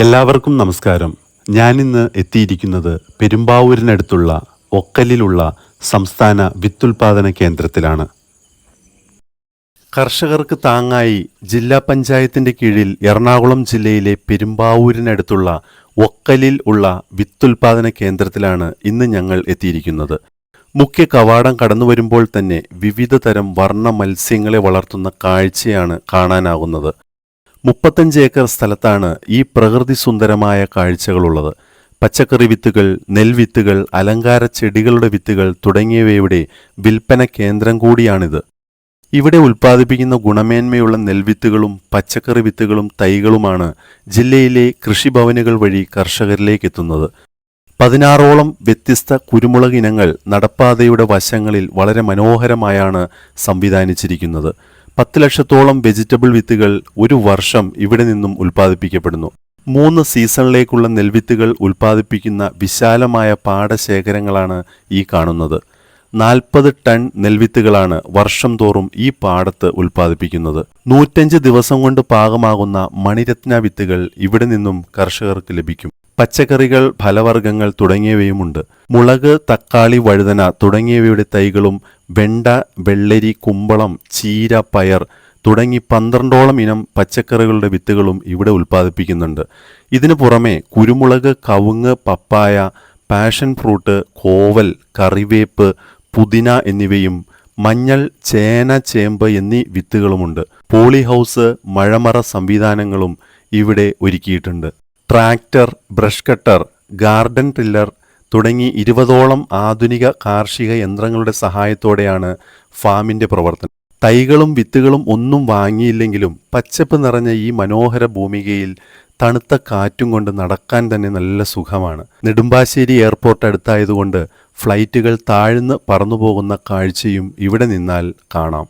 എല്ലാവർക്കും നമസ്കാരം. ഞാനിന്ന് എത്തിയിരിക്കുന്നത് പെരുമ്പാവൂരിനടുത്തുള്ള ഒക്കലിലുള്ള സംസ്ഥാന വിത്തുൽപാദന കേന്ദ്രത്തിലാണ്. കർഷകർക്ക് താങ്ങായി ജില്ലാ പഞ്ചായത്തിന്റെ കീഴിൽ എറണാകുളം ജില്ലയിലെ പെരുമ്പാവൂരിനടുത്തുള്ള ഒക്കലിൽ ഉള്ള വിത്തുൽപാദന കേന്ദ്രത്തിലാണ് ഇന്ന് ഞങ്ങൾ എത്തിയിരിക്കുന്നത്. മുഖ്യ കവാടം കടന്നു വരുമ്പോൾ തന്നെ വിവിധ തരം വർണ മത്സ്യങ്ങളെ വളർത്തുന്ന കാഴ്ചയാണ് കാണാനാകുന്നത്. മുപ്പത്തഞ്ച് ഏക്കർ സ്ഥലത്താണ് ഈ പ്രകൃതി സുന്ദരമായ കാഴ്ചകളുള്ളത്. പച്ചക്കറി വിത്തുകൾ നെൽവിത്തുകൾ അലങ്കാര ചെടികളുടെ വിത്തുകൾ തുടങ്ങിയവയുടെ വിൽപ്പന കേന്ദ്രം കൂടിയാണിത്. ഇവിടെ ഉൽപ്പാദിപ്പിക്കുന്ന ഗുണമേന്മയുള്ള നെൽവിത്തുകളും പച്ചക്കറി വിത്തുകളും തൈകളുമാണ് ജില്ലയിലെ കൃഷിഭവനുകൾ വഴി കർഷകരിലേക്ക് എത്തുന്നത്. പതിനാറോളം വ്യത്യസ്ത കുരുമുളക് ഇനങ്ങൾ നടപ്പാതയുടെ വശങ്ങളിൽ വളരെ മനോഹരമായാണ് സംവിധാനിച്ചിരിക്കുന്നത്. പത്ത് ലക്ഷത്തോളം വെജിറ്റബിൾ വിത്തുകൾ ഒരു വർഷം ഇവിടെ നിന്നും ഉൽപ്പാദിപ്പിക്കപ്പെടുന്നു. മൂന്ന് സീസണിലേക്കുള്ള നെൽവിത്തുകൾ ഉൽപ്പാദിപ്പിക്കുന്ന വിശാലമായ പാടശേഖരങ്ങളാണ് ഈ കാണുന്നത്. നാൽപ്പത് ടൺ നെൽവിത്തുകളാണ് വർഷം തോറും ഈ പാടത്ത് ഉൽപ്പാദിപ്പിക്കുന്നത്. നൂറ്റഞ്ച് ദിവസം കൊണ്ട് പാകമാകുന്ന മണിരത്ന വിത്തുകൾ ഇവിടെ നിന്നും കർഷകർക്ക് ലഭിക്കും. പച്ചക്കറികൾ ഫലവർഗങ്ങൾ തുടങ്ങിയവയുമുണ്ട്. മുളക് തക്കാളി വഴുതന തുടങ്ങിയവയുടെ തൈകളും വെണ്ട വെള്ളരി കുമ്പളം ചീര പയർ തുടങ്ങി പന്ത്രണ്ടോളം ഇനം പച്ചക്കറികളുടെ വിത്തുകളും ഇവിടെ ഉൽപ്പാദിപ്പിക്കുന്നുണ്ട്. ഇതിനു പുറമെ കുരുമുളക് കവുങ്ങ് പപ്പായ പാഷൻ ഫ്രൂട്ട് കോവൽ കറിവേപ്പ് പുതിന എന്നിവയും മഞ്ഞൾ ചേന ചേമ്പ് എന്നീ വിത്തുകളുമുണ്ട്. പോളി ഹൗസ് മഴമറ സംവിധാനങ്ങളും ഇവിടെ ഒരുക്കിയിട്ടുണ്ട്. Tractor brush cutter garden tiller തുടങ്ങി ഇരുപതോളം ആധുനിക കാർഷിക യന്ത്രങ്ങളുടെ സഹായത്തോടെയാണ് ഫാമിന്റെ പ്രവർത്തനം. തൈകളും വിത്തുകളും ഒന്നും വാങ്ങിയില്ലെങ്കിലും പച്ചപ്പ് നിറഞ്ഞ ഈ മനോഹര ഭൂമികയിൽ തണുത്ത കാറ്റും കൊണ്ട് നടക്കാൻ തന്നെ നല്ല സുഖമാണ്. നെടുമ്പാശ്ശേരി എയർപോർട്ട് അടുത്തായതുകൊണ്ട് ഫ്ലൈറ്റുകൾ താഴ്ന്ന് പറന്നുപോകുന്ന കാഴ്ചയും ഇവിടെ നിന്നാൽ കാണാം.